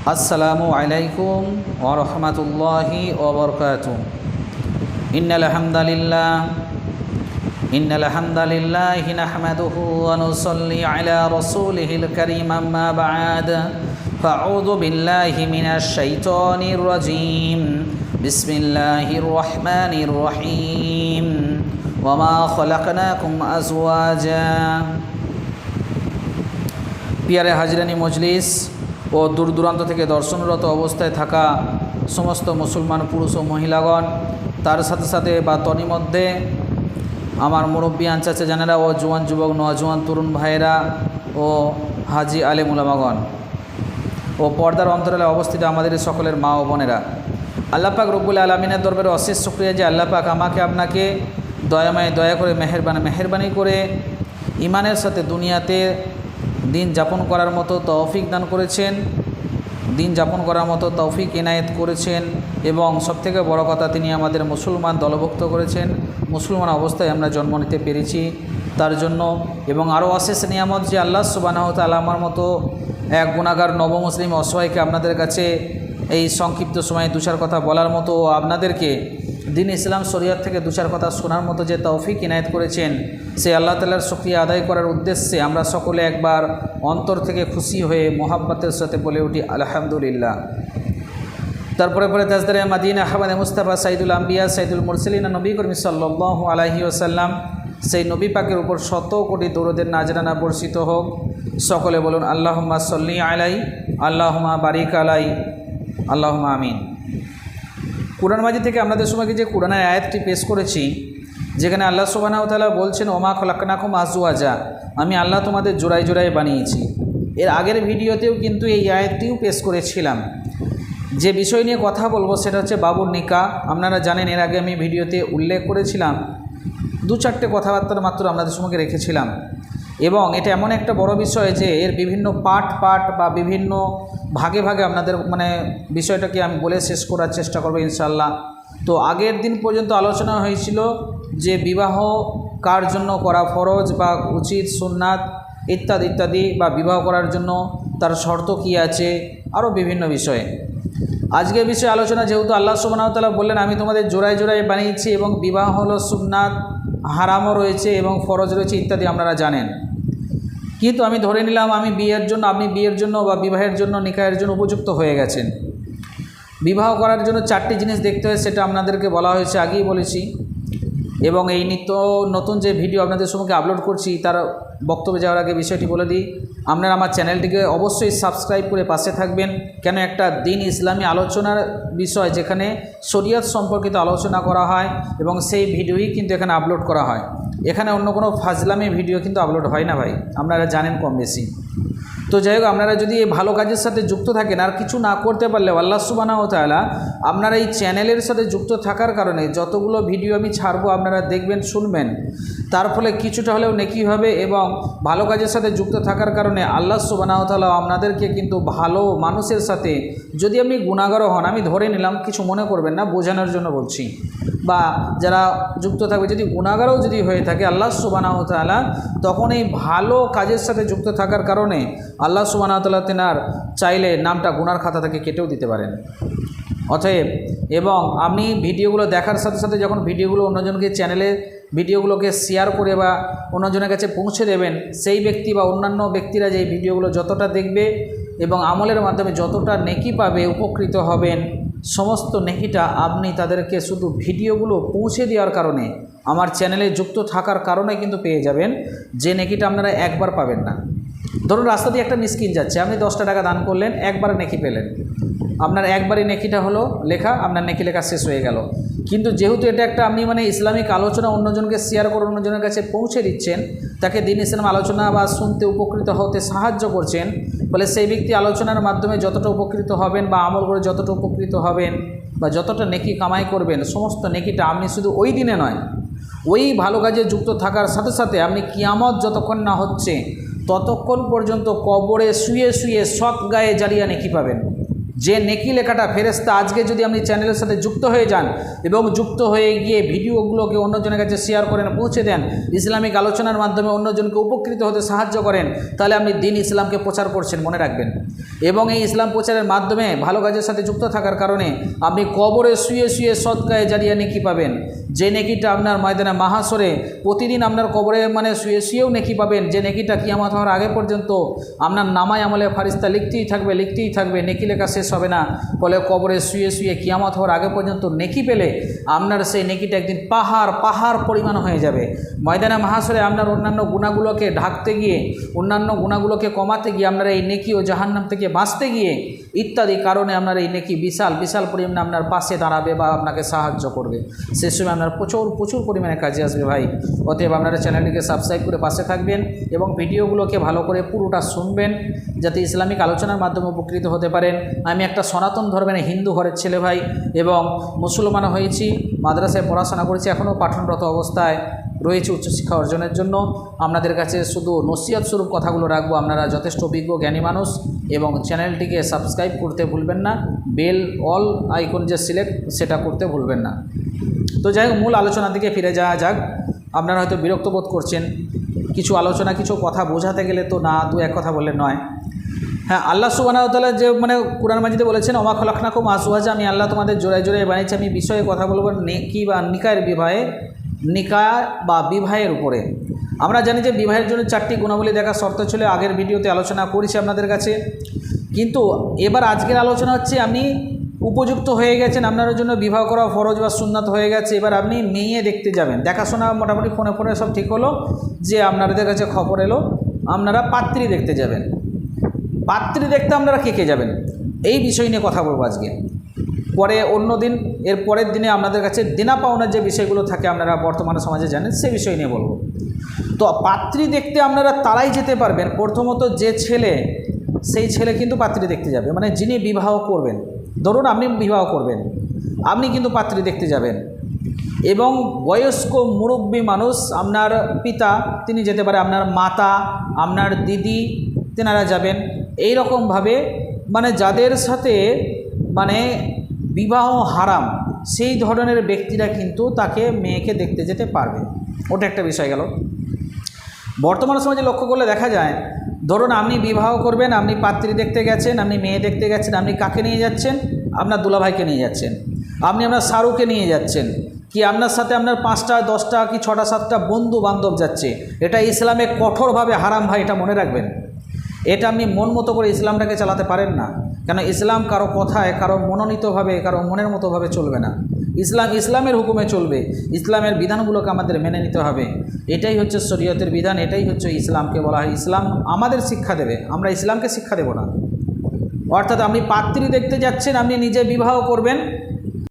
আসসালামু আলাইকুম ওরহমতুল্লাহি ওবরকাত ইন্নাল হামদালিল্লাহ ইন্নাল হামদালিল্লাহ নাহমাদুহু ওয়া নুসাল্লি আলা রাসূলিহিল কারীম আম্মা বা'দ ফাআউযু বিল্লাহি মিনাশ শাইতানির রাজীম। বিসমিল্লাহির রহমানির রহিম। ওয়া মা খলাকনাকুম আজওয়াজা। পিয়ারে হাজরানি মজলিস ও দূর দূরান্ত থেকে দর্শনরত অবস্থায় থাকা সমস্ত মুসলমান পুরুষ ও মহিলাগণ, তার সাথে সাথে বা তনিমধ্যে আমার মুরব্বী আনচাচা জানেরা ও জোয়ান যুবক নজওয়ান তরুণ ভাইয়েরা ও হাজি আলে মুলামাগণ ও পর্দার অন্তরালে অবস্থিত আমাদের সকলের মা ও বোনেরা। আল্লাপাক রব্বুল আলমিনের দরবারে অশেষ শুক্রিয়া যে আল্লাপাক আমাকে আপনাকে দয়াময় দয়া করে মেহরবানি মেহরবানি করে ইমানের সাথে দুনিয়াতে দিন যাপন করার মতো তৌফিক দান করেছেন, দিন যাপন করার মতো তৌফিক এনায়েত করেছেন এবং সবথেকে বড় কথা তিনি আমাদের মুসলমান দলভুক্ত করেছেন। মুসলমান অবস্থায় আমরা জন্ম নিতে পেরেছি তার জন্য এবং আরও অশেষ নিয়ামত যে আল্লাহ সুবানাহ তালা আমার মতো এক গুণাগার নবমুসলিম অসহায়কে আপনাদের কাছে এই সংক্ষিপ্ত সময়ে দুচার কথা বলার মতো আপনাদেরকে দিন ইসলাম শরিয়াত থেকে দুচার কথা শোনার মতো যে তৌফিক ইনায়ত করেছেন, সে আল্লাহ তালার শুক্রিয়া আদায় করার উদ্দেশ্যে আমরা সকলে একবার অন্তর থেকে খুশি হয়ে মোহাব্বতের সাথে বলে উঠি, আলহামদুলিল্লাহ। তারপরে পরে তাজদারে মাদিন আহমদ মুস্তাফা সাইদুল আম্বিয়া, সাইদুল মুরসলিনা, নবী কর্মী সাল্লাহ আলাহি ওসাল্লাম সেই নবী পাকের উপর শত কোটি দৌড়দের নাজরানা বর্ষিত হোক। সকলে বলুন আল্লাহমা সল্লি আলাই আল্লাহমা বারিক আলাই আল্লাহমা আমিন। কোরআন মাজি থেকে আপনাদের সময়কে যে কোরআনের আয়াতটি পেশ করেছি, যেখানে আল্লাহ সুবানাহ তালা বলছেন, ওমা খলাকনাকুম আজুয়াজা আমি আল্লাহ তোমাদের জোড়ায় জোড়ায় বানিয়েছি। এর আগের ভিডিওতেও কিন্তু এই আয়াতটিও পেশ করেছিলাম। যে বিষয় নিয়ে কথা বলব সেটা হচ্ছে বাবুর নিকা। আপনারা জানেন, এর আগে আমি ভিডিওতে উল্লেখ করেছিলাম, দু চারটে কথাবার্তার মাত্র আপনাদের সঙ্গে রেখেছিলাম। এবং এটা এমন একটা বড় বিষয় যে এর বিভিন্ন পার্ট পার্ট বা বিভিন্ন ভাগে ভাগে আপনাদের মানে বিষয়টাকে আমি বলে শেষ করার চেষ্টা করব ইনশাল্লাহ তো আগের দিন পর্যন্ত আলোচনা হয়েছিল যে বিবাহ কার জন্য করা ফরজ বা উচিত, সুন্নাত ইত্যাদি ইত্যাদি বা বিবাহ করার জন্য তার শর্ত কী আছে, আরও বিভিন্ন বিষয়ে। আজকের বিষয়ে আলোচনা যেহেতু আল্লাহ সুবাহতাল্লাহ বললেন, আমি তোমাদের জোড়ায় জোড়ায় বানিয়েছি এবং বিবাহ হলো সুন্নাত, হারামও রয়েছে এবং ফরজ রয়েছে ইত্যাদি আপনারা জানেন। কিন্তু আমি ধরে নিলাম আমি বিয়ের জন্য, আপনি বিয়ের জন্য বা বিবাহের জন্য নিকায়ের জন্য উপযুক্ত হয়ে গেছেন। বিবাহ করার জন্য চারটি জিনিস দেখতে হয়, সেটা আপনাদেরকে বলা হয়েছে, আগেই বলেছি। এবং এই নিত্য নতুন যে ভিডিও আপনাদের সম্মুখে আপলোড করছি, তার বক্তব্যে যাওয়ার আগে বিষয়টি বলে দিই। আপনারা আমার চ্যানেলটিকে অবশ্যই সাবস্ক্রাইব করে পাশে থাকবেন। কেন একটা দিন ইসলামী আলোচনার বিষয় যেখানে শরীয়ত সম্পর্কিত আলোচনা করা হয় এবং সেই ভিডিওই কিন্তু এখানে আপলোড করা হয়। এখানে অন্য কোনো ফাজলামি ভিডিও কিন্তু আপলোড হয় না ভাই। আপনারা জানেন কম বেশি। তো যাই হোক, আপনারা যদি এই ভালো কাজের সাথে যুক্ত থাকেন, আর কিছু না করতে পারলে আল্লাহ সুবানা ও তালা আপনারা এই চ্যানেলের সাথে যুক্ত থাকার কারণে যতগুলো ভিডিও আমি ছাড়বো, আপনারা দেখবেন, শুনবেন। তার ফলে কিছুটা হলেও নেকি হবে এবং ভালো কাজের সাথে যুক্ত থাকার কারণে আল্লাহ সুবানা ও তালা আপনাদেরকে কিন্তু ভালো মানুষের সাথে যদি আপনি গুণাগারও হন, আমি ধরে নিলাম, কিছু মনে করবেন না, বোঝানোর জন্য বলছি। বা যারা যুক্ত থাকবে, যদি গুণাগারও যদি হয়ে থাকে, আল্লাহ সুবানা তালা তখন এই ভালো কাজের সাথে যুক্ত থাকার কারণে আল্লাহ সুবাহতাল্লাহ তেনার চাইলে নামটা গুনার খাতা থেকে কেটেও দিতে পারেন। অতএব, এবং আপনি ভিডিওগুলো দেখার সাথে সাথে যখন ভিডিওগুলো অন্যজনকে চ্যানেলে, ভিডিওগুলোকে শেয়ার করে বা অন্যজনের কাছে পৌঁছে দেবেন, সেই ব্যক্তি বা অন্যান্য ব্যক্তিরা যে ভিডিওগুলো যতটা দেখবে এবং আমলের মাধ্যমে যতটা নেকি পাবে, উপকৃত হবেন। সমস্ত নেকিটা আপনি তাদেরকে শুধু ভিডিওগুলো পৌঁছে দেওয়ার কারণে আমার চ্যানেলে যুক্ত থাকার কারণে কিন্তু পেয়ে যাবেন, যে নেকিটা আপনারা একবার পাবেন না। ধরুন রাস্তা দিয়ে একটা মিসকিন যাচ্ছে, আপনি দশটা টাকা দান করলেন, একবার নেকি পেলেন। আপনার একবারই নেকিটা হলো, লেখা, আপনার নেকি লেখা শেষ হয়ে গেল। কিন্তু যেহেতু এটা একটা আপনি মানে ইসলামিক আলোচনা, অন্যজনকে শেয়ার করে অন্যজনের কাছে পৌঁছে দিচ্ছেন, তাকে দিন ইসলাম আলোচনা বা শুনতে উপকৃত হতে সাহায্য করছেন ফলে সেই ব্যক্তি আলোচনার মাধ্যমে যতটা উপকৃত হবেন বা আমল করে যতটা উপকৃত হবেন বা যতটা নেকি কামাই করবেন, সমস্ত নেকিটা আপনি শুধু ওই দিনে নয়, ওই ভালো কাজে যুক্ত থাকার সাথে সাথে আপনি কিয়ামত যতক্ষণ না হচ্ছে, ততক্ষণ পর্যন্ত কবরে শুয়ে শুয়ে সৎ গায়ে জ্বালিয়া নেকি পাবেন। যে নেকি লেখাটা ফেরেস্তা আজকে যদি আপনি চ্যানেলের সাথে যুক্ত হয়ে যান এবং যুক্ত হয়ে গিয়ে ভিডিওগুলোকে অন্যজনের কাছে শেয়ার করেন, পৌঁছে দেন, ইসলামিক আলোচনার মাধ্যমে অন্যজনকে উপকৃত হতে সাহায্য করেন, তাহলে আপনি দিন ইসলামকে প্রচার করছেন, মনে রাখবেন। এবং এই ইসলাম প্রচারের মাধ্যমে ভালো কাজের সাথে যুক্ত থাকার কারণে আপনি কবরে শুয়ে শুয়ে সৎকায় জারিয়া নেকি পাবেন। যে নেকিটা আপনার ময়দানে মাহাসরে প্রতিদিন আপনার কবরে মানে শুয়ে শুয়েও নেকি পাবেন, যে নেকিটা কিয়ামত হওয়ার আগে পর্যন্ত আপনার নামায় আমলে ফারিস্তা লিখতেই থাকবে লিখতেই থাকবে, নেকি লেখা শেষ হবে না। ফলে কবরে শুয়ে শুয়ে কিয়ামত হওয়ার আগে পর্যন্ত নেকি পেলে আপনার সেই নেকিটা একদিন পাহাড় পাহাড় পরিমাণ হয়ে যাবে। ময়দানে মাহাসরে আপনার অন্যান্য গুণাগুলোকে ঢাকতে গিয়ে, অন্যান্য গুণাগুলোকে কমাতে গিয়ে, আপনার এই নেকি ও জাহান্নাম থেকে বাঁচতে গিয়ে ইত্যাদি কারণে আপনার এই নেকি বিশাল বিশাল পরিমাণে আপনার পাশে দাঁড়াবে বা আপনাকে সাহায্য করবে। সে সময় আপনার প্রচুর প্রচুর পরিমাণে কাজে আসবে ভাই। অতএব আপনারা চ্যানেলটিকে সাবস্ক্রাইব করে পাশে থাকবেন এবং ভিডিওগুলোকে ভালো করে পুরোটা শুনবেন, যাতে ইসলামিক আলোচনার মাধ্যমে উপকৃত হতে পারেন। আমি একটা সনাতন ধর্মের হিন্দু ঘরের ছেলে ভাই এবং মুসলমান হয়েছি, মাদ্রাসায় পড়াশোনা করেছি, এখনও পাঠনরত অবস্থায়। রয়েছে উচ্চশিক্ষা অর্জনের জন্য। আপনাদের কাছে শুধু নসিহত স্বরূপ কথাগুলো রাখব। আপনারা যথেষ্ট অভিজ্ঞ, জ্ঞানী মানুষ এবং চ্যানেলটিকে সাবস্ক্রাইব করতে ভুলবেন না। বেল, অল আইকন যে সিলেক্ট, সেটা করতে ভুলবেন না। তো যাই হোক, মূল আলোচনার দিকে ফিরে যাওয়া যাক। আপনারা হয়তো বিরক্ত বোধ করছেন। কিছু আলোচনা, কিছু কথা বোঝাতে গেলে তো না, দু এক কথা বললে নয়। হ্যাঁ আল্লাহ সুবাহতাল্লাহ যে মানে কোরআন মাজিদে বলেছেন অমা খলাখনাকুম আসুয়াজা আমি আল্লাহ তোমাদের জোড়ায় জোড়ায় বানিয়েছি আমি বিষয়ে কথা বলব নেকি বা নিকায়ের বিবাহে। নিকা বা বিবাহের উপরে। আমরা জানি যে বিবাহের জন্য চারটি গুণাবলী দেখা শর্ত ছিল, আগের ভিডিওতে আলোচনা করেছি আপনাদের কাছে। কিন্তু এবার আজকের আলোচনা হচ্ছে, আপনি উপযুক্ত হয়ে গেছেন, আপনার জন্য বিবাহ করা ফরজ বা সুন্নাত হয়ে গেছে, এবার আপনি মেয়ে দেখতে যাবেন। দেখাশোনা মোটামুটি ফোনে ফোনে সব ঠিক হলো যে আপনাদের কাছে খবর এলো, আপনারা পাত্রী দেখতে যাবেন। পাত্রী দেখতে আপনারা কে কে যাবেন? এই বিষয় নিয়ে কথা বলব আজকে। পরে অন্য দিন, এর পরের দিনে আপনাদের কাছে দেনা পাওনার যে বিষয়গুলো থাকে আপনারা বর্তমান সমাজে জানেন, সে বিষয় নিয়ে বলব। তো পাত্রী দেখতে আপনারা তারাই যেতে পারবেন। প্রথমত যে ছেলে, সেই ছেলে কিন্তু পাত্রী দেখতে যাবে। মানে যিনি বিবাহ করবেন, ধরুন আপনি বিবাহ করবেন, আপনি কিন্তু পাত্রী দেখতে যাবেন। এবং বয়স্ক মুরব্বী মানুষ, আপনার পিতা, তিনি যেতে পারে আপনার মাতা, আপনার দিদি, তেনারা যাবেন। এই রকমভাবে মানে যাদের সাথে মানে বিবাহ হারাম, সেই ধরনের ব্যক্তিরা কিন্তু তাকে মেয়েকে দেখতে যেতে পারবে। ওটা একটা বিষয় গেল। বর্তমান সমাজে লক্ষ্য করলে দেখা যায়, ধরুন আপনি বিবাহ করবেন, আপনি পাত্রী দেখতে গেছেন, আপনি মেয়ে দেখতে গেছেন, আপনি কাকে নিয়ে যাচ্ছেন? আপনার দুলাভাইকে নিয়ে যাচ্ছেন। আপনি আপনার সারুকে নিয়ে যাচ্ছেন। কি আপনার সাথে আপনার পাঁচটা, দশটা কি ছটা, সাতটা বন্ধু বান্ধব যাচ্ছে? এটা ইসলামে কঠোরভাবে হারাম ভাই, এটা মনে রাখবেন। এটা আপনি মন মতো করে ইসলামটাকে চালাতে পারেন না। কেন ইসলাম কারও কথায়, কারও মনোনীতভাবে, কারও মনের মতোভাবে চলবে না। ইসলাম ইসলামের হুকুমে চলবে। ইসলামের বিধানগুলোকে আমাদের মেনে নিতে হবে। এটাই হচ্ছে শরীয়তের বিধান, এটাই হচ্ছে ইসলামকে বলা হয়। ইসলাম আমাদের শিক্ষা দেবে, আমরা ইসলামকে শিক্ষা দেব না। অর্থাৎ আপনি পাত্রী দেখতে যাচ্ছেন, আপনি নিজে বিবাহ করবেন